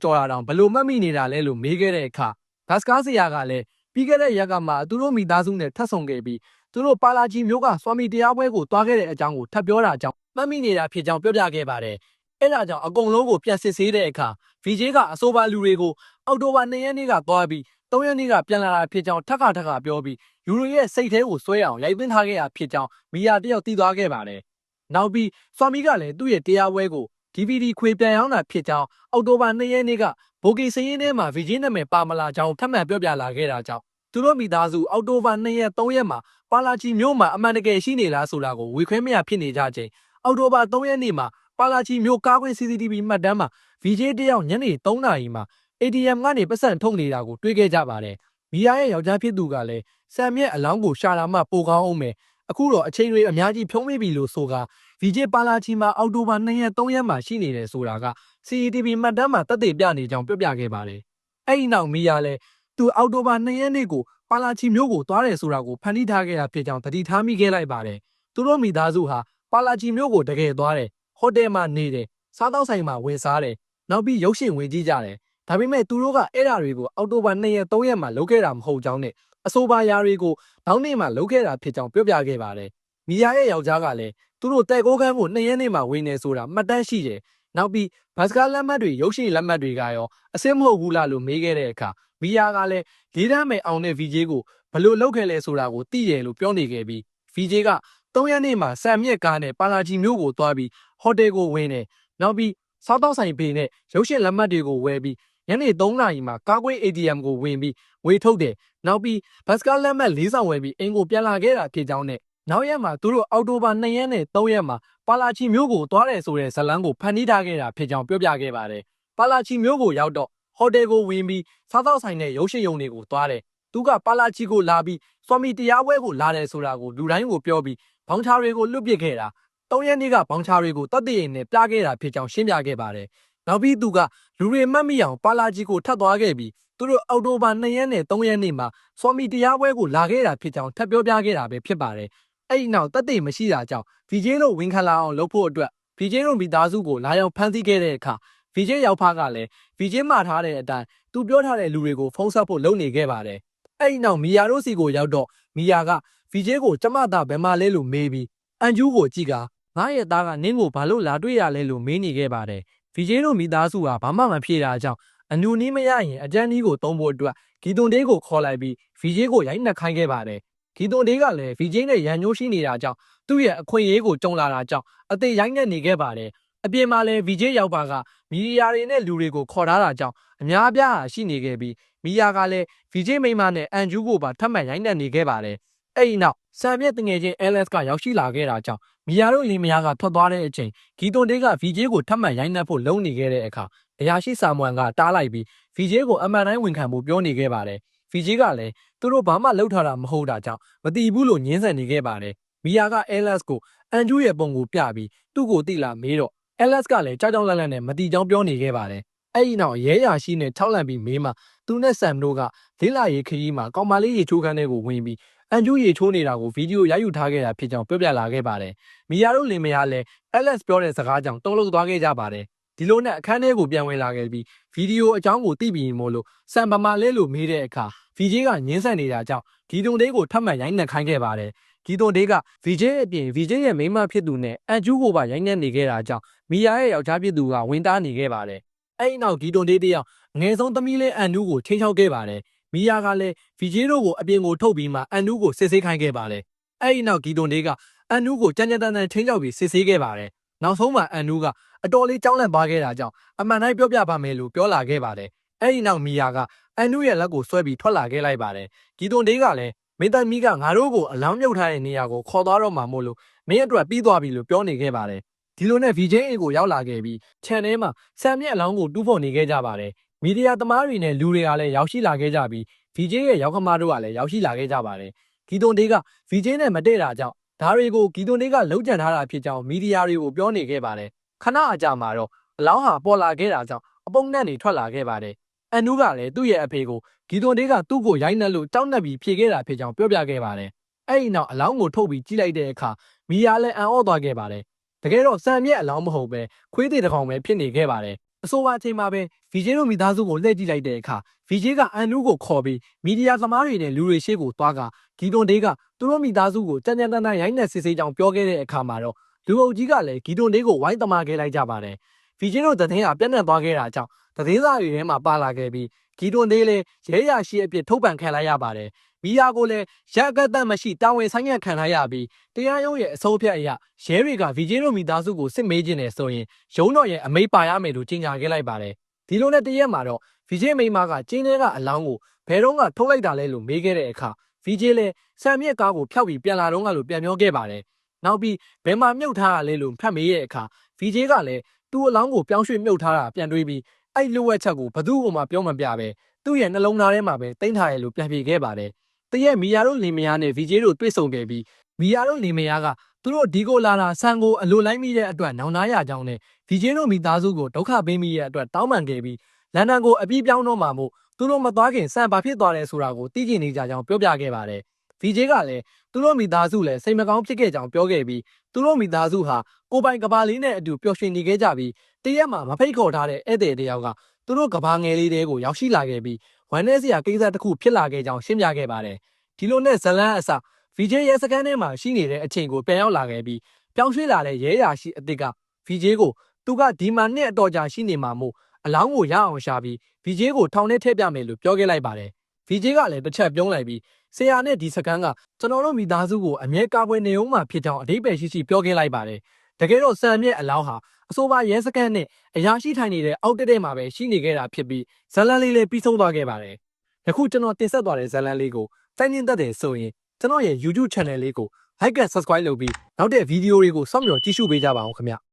ကြော်တာတောင်ဘလို့မှတ်မိနေတာလဲလို့မေးခဲ့တဲ့အခါဂတ်စကားဆရာကလည်းပြီးခဲ့တဲ့ရက်ကမှသူတို့မိသားစုနဲ့ထပ်ဆောင်ခဲ့ပြီးသူတို့ပါလာကြီးမျိုးကစွာမီတရားပွဲကိုတွားခဲ့တဲ့အကြောင်းကိုထပ်ပြောတာကြောင့်မှတ်မိနေတာဖြစ်ကြောင်းပြောပြခဲ့ပါတယ်။အဲ့ဒါကြောင့်အကုန်လုံးကိုပြန်စစ်ဆေးတဲ့အခါ VJ ကအဆိုပါလူတွေကိုအောက်တိုဘာ2ရက်နေ့ကသွားပြီး 3ရက်နေ့ကပြန်လာတာဖြစ်ကြောင်းထပ်ခါထပ်ခါပြောပြီးယူရိုရဲ့စိတ်ထဲကိုဆွဲအောင်ရိုက်သွင်းထားခဲ့တာဖြစ်ကြောင်းမီယာတယောက်သိသွားခဲ့ပါတယ်။နောက်ပြီးစွာမီကလည်းသူ့ရဲ့တရားပွဲကို DVD ခွေပြန်ရောင်းတာဖြစ်ကြောင်းအောက်တိုဘာ2ရက်နေ့ကဘိုဂီစရင်ထဲမှာ VJ နာမည်ပါမလာကြောင်းထပ်မံပြောပြလာခဲ့တာကြောင့်သူတို့မိသားစုအောက်တိုဘာ2ရက်3ရက်မှာပါလာချီမြို့မှာအမှန်တကယ်ရှိနေလားဆိုတာကိုဝေခွဲမရဖြစ်နေကြချိန်အောက်တိုဘာ3ရက်နေ့မှာပါလာချီမြို့ကားကွင်း CCTV မှတ်တမ်းမှာ VJ တယောက်ညနေ3နာရီမှာ ATM ကနေပတ်စံထုတ်နေတာကိုတွေ့ခဲ့ကြပါတယ်။မီယာရဲ့ယောက်ျားဖြစ်သူကလည်းဆမ်မြက်အလောင်းကိုရှာလာမှပိုကောင်းအောင်မယ်။အခုတော့အချိန်တွေအများကြီးဖြုံးမိပြီလို့ဆိုက VJ ပါလာချီမှာအောက်တိုဘာ2ရက်3ရက်မှာရှိနေတယ်ဆိုတာက CCTV မှတ်တမ်းမှာတက်သေးပြနေကြောင်းပြောပြခဲ့ပါတယ်။အဲ့ဒီနောက်မီယာလည်းသူအောက်တိုဘာ2ရက်နေ့ကိုပါလာချီမြို့ကိုသွားတယ်ဆိုတာကိုဖန်တီးထားခဲ့တာဖြစ်ကြောင်းတတိထားမိခဲ့လိုက်ပါတယ်။သူတို့မိသားစုဟာပါလာချီမြို့ကိုတကယ်သွားတယ်။ဟိုတယ်မှာနေတယ်။စားတောက်ဆိုင်မှာဝင်စားတယ်။နောက်ပြီးရုပ်ရှင်ဝင်ကြည့်ကြတယ်။ ဒါပေမဲ့သူတို့ကအဲ့ဓာတွေကိုအောက်တိုဘာ2ရက်3ရက်မှာလုပ်ခဲ့တာမဟုတ်ကြောင်းနဲ့အဆိုပါယာတွေကိုနောက်နေ့မှာလုပ်ခဲ့တာဖြစ်ကြောင်းပြောပြခဲ့ပါတယ်။မီယာရဲ့ယောက်ျားကလည်းသူတို့တဲ့ကိုးခန်းကို2ရက်နေ့မှာဝင်နေဆိုတာမှတ်တမ်းရှိတယ်။နောက်ပြီးဘတ်စကားလက်မှတ်တွေရုပ်ရှင်လက်မှတ်တွေကရောအစစ်မဟုတ်ဘူးလားလို့မေးခဲ့တဲ့အခါမီယာကလည်းလေးတန်းမဲ့အောင်တဲ့ VJ ကိုဘလို့လုပ်ခဲ့လဲဆိုတာကိုသိရလို့ပြောနေခဲ့ပြီး VJ က3ရက်နေ့မှာစံမြက်ကားနဲ့ပါလာချီမျိုးကိုသွားပြီးဟိုတယ်ကိုဝင်တယ်။နောက်ပြီးစားတောက်ဆိုင်ဖေးနဲ့ရုပ်ရှင်လက်မှတ်တွေကိုဝယ်ပြီးညနေ3နာရီမှာကားကွေး ATM ကိုဝင်ပြီးဝေထုတ်တယ်။နောက်ပြီးဘတ်စကားလက်မှတ်၄ဆောင်ဝယ်ပြီးအင်ကိုပြန်လာခဲ့တာဖြစ်ကြောင်းနဲ့နောက်ရက်မှာသူတို့အောက်တိုဘာ2ရက်နဲ့3ရက်မှာပါလာချီမျိုးကိုသွားတယ်ဆိုတဲ့ဇလန်းကိုဖန်တီးထားခဲ့တာဖြစ်ကြောင်းပြောပြခဲ့ပါတယ်။ပါလာချီမျိုးကိုရောက်တော့ဟိုတယ်ကိုဝင်ပြီးစားတောက်ဆိုင်နဲ့ရုပ်ရှင်ရုံတွေကိုသွားတယ်။သူကပါလာချီကိုလာပြီးစွမ်မီတရားပွဲကိုလာတယ်ဆိုတာကိုလူတိုင်းကိုပြောပြီးဘောင်ချာတွေကိုလွတ်ပစ်ခဲ့တာ။၃ရက်နေ့ကဘောင်ချာတွေကိုတတ်သိရင်နဲ့ပြခဲ့တာဖြစ်ကြောင်းရှင်းပြခဲ့ပါတယ်။နောက်ပြီးသူက လူတွေမှတ်မိအောင်ပါလာချီကိုထပ်သွားခဲ့ပြီးသူတို့အောက်တိုဘာ2ရက်နဲ့3ရက်နေ့မှာစွမ်မီတရားပွဲကိုလာခဲ့တာဖြစ်ကြောင်းထပ်ပြောပြခဲ့တာပဲဖြစ်ပါတယ်။အဲ့ဒီနောက်တတ်သိမရှိတာကြောင့် VJ တို့ဝင်ခံလာအောင်လုပ်ဖို့အတွက် VJ တို့မိသားစုကိုလာရောက်ဖမ်းဆီးခဲ့တဲ့အခါ VJ ရောက်ဖားကလည်း VJ မှာထားတဲ့အတိုင်းသူပြောထားတဲ့လူတွေကိုဖုံးဆက်ဖို့လုပ်နေခဲ့ပါတယ်။အဲ့ဒီနောက်မီယာတို့စီကိုရောက်တော့မီယာက VJ ကိုကျမသားဘယ်မှာလဲလို့မေးပြီးအန်ကျူးကိုကြည့်ကငါရဲ့သားကနင်းကိုဘာလို့လာတွေ့ရလဲလို့မေးနေခဲ့ပါတယ်။ VJ တို့မိသားစုကဘာမှမဖြေတာကြောင့်အနူနီးမရရင်အကြမ်းနီးကိုတုံးဖို့အတွက်ဂီသွန်တေးကိုခေါ်လိုက်ပြီး VJ ကိုရိုက်နှက်ခိုင်းခဲ့ပါတယ်။ဂီသွန်တေးကလည်း VJ နဲ့ရန်ညိုးရှိနေတာကြောင့်သူ့ရဲ့အခွင့်အရေးကိုကြုံလာတာကြောင့်အသေးရိုက်နှက်နေခဲ့ပါတယ်။အပြင်မှာလည်း VJ ရောက်ပါကမီဒီယာတွေနဲ့လူတွေကိုခေါ်ထားတာကြောင့်အများအပြားဟာရှိနေခဲ့ပြီးမီယာကလည်း VJ မိန်းမနဲ့အန်ဂျူးကိုပါထပ်မံရိုက်နှက်နေခဲ့ပါတယ်။ အဲ့ဒီနောက်ဆမ်မြက်တငယ်ချင်း LS ကရောက်ရှိလာခဲ့တာကြောင့်မီယာတို့လင်မယားကထွက်သွားတဲ့အချိန်ဂီသွန်တေးက VJ ကိုထပ်မံရိုက်နှက်ဖို့လုပ်နေခဲ့တဲ့အခါအရာရှိဆာမွန်ကတားလိုက်ပြီး VJ ကိုအမှန်တိုင်းဝန်ခံဖို့ပြောနေခဲ့ပါတယ်။ VJ ကလည်းသူတို့ဘာမှလုပ်ထားတာမဟုတ်တာကြောင့်မတီးဘူးလို့ညင်းဆန်နေခဲ့ပါတယ်။မီယာက LS ကိုအန်ဂျူးရဲ့ပုံကိုပြပြီးသူ့ကိုတိလာမေးတော့ LS ကလည်းကြောက်ကြောက်လန့်လန့်နဲ့မတီချောင်းပြောနေခဲ့ပါတယ်။အဲ့ဒီနောက်ရဲရရှိနဲ့ထောက်လန့်ပြီးမေးမှသူနဲ့ဆမ်တို့ကလေးလာရေခရီးမှာကောင်မလေးရေချိုးခန်းထဲကိုဝင်ပြီး အန်ဂျူးရေချိုးနေတာကိုဗီဒီယိုရိုက်ယူထားခဲ့တာဖြစ်ကြောင်းပြောပြလာခဲ့ပါတယ်။မီယာတို့လင်မယားလည်း LS ပြောတဲ့စကားကြောင့်တုံ့လောက်သွားခဲ့ကြပါတယ်။ဒီလိုနဲ့အခန်းထဲကိုပြန်ဝင်လာခဲ့ပြီးဗီဒီယိုအကြောင်းကိုသိပြီးမို့လို့ဆမ်ပမာလဲလို့မေးတဲ့အခါ VJ ကညင်းဆန်နေတာကြောင့်ဂီတုံတေးကိုထပ်မံရိုက်နှက်ခိုင်းခဲ့ပါတယ်။ဂီတုံတေးက VJ အပြင် VJ ရဲ့မိန်းမဖြစ်သူနဲ့အန်ကျူးကိုပါရိုက်နှက်နေခဲ့တာကြောင့်မီယာရဲ့ယောက်ျားဖြစ်သူကဝင်တားနေခဲ့ပါတယ်။အဲ့ဒီနောက်ဂီတုံတေးတယောက်ငယ်ဆုံးသမီးလေးအန်နူးကိုချိန်ချောက်ခဲ့ပါတယ်။ မီယာကလည်း VJ တို့ကိုအပြင်ကိုထုတ်ပြီးမှအန်နူးကိုစစ်ဆေးခိုင်းခဲ့ပါတယ်။အဲ့ဒီနောက်ဂီတုံတေးကအန်နူးကိုကြမ်းကြမ်းတမ်းတမ်းချိန်ချောက်ပြီးစစ်ဆေးခဲ့ပါတယ်။နောက်ဆုံးမှအန်နူးကအတော်လေးကြောင်းလန့်ပါခဲ့တာကြောင့်အမှန်တိုင်းပြောပြပါမယ်လို့ပြောလာခဲ့ပါတယ်။အဲ့ဒီနောက်မီယာကအန်နူရဲ့လက်ကိုဆွဲပြီးထွက်လာခဲ့လိုက်ပါတယ်။ဂီသွန်ဒေးကလည်းမင်းသမီးကငါတို့ကိုအလောင်းမြုပ်ထားတဲ့နေရာကိုခေါ်သွားတော့မှာမို့လို့မင်းအတွက်ပြီးသွားပြီလို့ပြောနေခဲ့ပါတယ်။ဒီလိုနဲ့ VJA ကိုရောက်လာခဲ့ပြီး channel မှာဆမ်မြက်အလောင်းကိုတူးဖော်နေခဲ့ကြပါတယ်။ မီဒီယာသမားတွေနဲ့လူတွေကလည်းရောက်ရှိလာခဲ့ကြပြီး VJ ရဲ့ရောက်ခမတို့ကလည်းရောက်ရှိလာခဲ့ကြပါတယ်။ဂီသွန်ဒေးက VJ နဲ့မတည့်တာကြောင့်ဒါတွေကိုဂီသွန်ဒေးကလှုပ်ကြံထားတာဖြစ်ကြောင်းမီဒီယာတွေကိုပြောနေခဲ့ပါတယ်။ခဏအကြာမှာတော့အလောင်းဟာပေါ်လာခဲ့တာကြောင့်အပုံနဲ့နေထွက်လာခဲ့ပါတယ်။အန်နူးကလည်းသူ့ရဲ့အဖေကိုဂီသွန်ဒေးကသူ့ကိုရိုက်နှက်လို့တောက်နှက်ပြီးဖြေခဲ့တာဖြစ်ကြောင်းပြောပြခဲ့ပါတယ်။အဲ့ဒီနောက်အလောင်းကိုထုတ်ပြီးကြည့်လိုက်တဲ့အခါမီယာလည်းအံ့ဩသွားခဲ့ပါတယ်။တကယ်တော့စံမြက်အလောင်းမဟုတ်ပဲခွေးသေးတစ်ကောင်ပဲဖြစ်နေခဲ့ပါတယ် အဆိုပါအချိန်မှာပဲ VJ တို့မိသားစုကိုလှည့်ကြည့်လိုက်တဲ့အခါ VJ ကအန်နူးကိုခေါ်ပြီးမီဒီယာသမားတွေနဲ့လူတွေရှေ့ကိုသွားကဂီတွန်ဒေးကသူတို့မိသားစုကိုကြံ့ကြံ့တန်းတန်းရိုင်းနေစစ်ဆေးကြောင်းပြောခဲ့တဲ့အခါမှာတော့လူအုပ်ကြီးကလည်းဂီတွန်ဒေးကိုဝိုင်းတမာခဲ့လိုက်ကြပါတယ်။ VJ တို့သတင်းဟာပြန့်နှံ့သွားခဲ့တာကြောင့်သတင်းစာတွေထဲမှာပါလာခဲ့ပြီး ဂီတွန်ဒေးလည်းရဲရရှိအဖြစ်ထုတ်ပန်ခံလိုက်ရပါတယ်။မီယာကိုလည်းရက်အကန့်အသတ်မရှိတာဝန်ဆိုင်ငံ့ခံလိုက်ရပြီးတရားရုံးရဲ့အဆုံးအဖြတ်အရရဲတွေက VJ တို့မိသားစုကိုစစ်မေးခြင်းနဲ့ဆိုရင်ရုံးတော်ရဲ့အမိန့်ပါရမယ်လို့ကြေညာခဲ့လိုက်ပါတယ်။ဒီလိုနဲ့တရက်မှာတော့ VJ မိန်းမကကျင်းထဲကအလောင်းကိုဘယ်တော့ကထုတ်လိုက်တာလဲလို့မေးခဲ့တဲ့အခါ VJ လည်းဆံမြက်ကားကိုဖျောက်ပြီးပြန်လာတော့ကလို့ပြန်ပြောခဲ့ပါတယ်။နောက်ပြီးဘယ်မှာမြုပ်ထားရလဲလို့ဖတ်မေးတဲ့အခါ VJ ကလည်းသူ့အလောင်းကိုပြောင်းရွှေ့မြုပ်ထားတာပြန်တွေးပြီး အဲ့လိုဝက်ချက်ကိုဘသူ့ကိုမှပြောမပြပဲသူ့ရဲ့နှလုံးသားထဲမှာပဲတင်ထားရလို့ပြန်ပြေခဲ့ပါတယ်။တရက်မီယာတို့လင်မယားနဲ့ VJ တို့တွေ့ဆုံခဲ့ပြီးမီယာတို့လင်မယားကသူတို့ဒီကိုလာတာဆန်ကိုအလိုလိုက်မိတဲ့အတွက်နောင်နာရကြောင်းနဲ့ VJ တို့မိသားစုကိုဒုက္ခပေးမိတဲ့အတွက်တောင်းပန်ခဲ့ပြီးလန်ဒန်ကိုအပြေးပြောင်းတော့မှာမို့သူတို့မသွားခင်ဆန်ဘာဖြစ်သွားတယ်ဆိုတာကိုသိကျင်နေကြကြောင်းပြောပြခဲ့ပါတယ်။ VJ ကလည်းသူတို့မိသားစုလည်းစိတ်မကောင်းဖြစ်ခဲ့ကြောင်းပြောခဲ့ပြီးသူတို့မိသားစုဟာကိုပိုင်ကဘာလေးနဲ့အတူပျော်ရွှင်နေခဲ့ကြပြီးတရက်မှာမဖိတ်ခေါ်ထားတဲ့ဧည့်သည်တယောက်ကသူတို့ကဘာငယ်လေးတဲကိုရောက်ရှိလာခဲ့ပြီးဝမ်းနည်းစရာကိစ္စတစ်ခုဖြစ်လာခဲ့ကြောင်းရှင်းပြခဲ့ပါတယ်။ဒီလိုနဲ့ဇလန်းအစ VJ ရဲစခန်းထဲမှာရှိနေတဲ့အချိန်ကိုပြန်ရောက်လာခဲ့ပြီးပြောင်းရွှေ့လာတဲ့ရဲရာရှိအစ်စ်က VJ ကိုသူကဒီမှာနှစ်အတော်ကြာရှိနေမှာမို့အလောင်းကိုရအောင်ရှာပြီး VJ ကိုထောင်ထဲထည့်ပြမယ်လို့ပြောခဲ့လိုက်ပါတယ်။ VJ ကလည်းတစ်ချက်ပြုံးလိုက်ပြီး ဆရာနဲ့ဒီစကန်းကကျွန်တော်တို့မိသားစုကိုအမြဲကာကွယ်နေအောင်မှဖြစ်ကြောင်းအဓိပ္ပာယ်ရှိရှိပြောခဲ့လိုက်ပါတယ်။တကယ်တော့ဆန်မြက်အလောင်းဟာအဆိုပါရဲစခန်းနဲ့အရာရှိထိုင်နေတဲ့အောက်တက်တဲ့မှာပဲရှိနေခဲ့တာဖြစ်ပြီးဇလန်လေးလည်းပြီးဆုံးသွားခဲ့ပါတယ်။ယခုကျွန်တော်တင်ဆက်သွားတဲ့ဇလန်လေးကိုစိုက်မြင့်တတ်တယ်ဆိုရင်ကျွန်တော်ရဲ့ YouTube channel လေးကို like and subscribe လုပ်ပြီးနောက်တဲ့ဗီဒီယိုတွေကိုစောင့်မျှော်ကြည့်ရှုပေးကြပါအောင်ခင်ဗျ။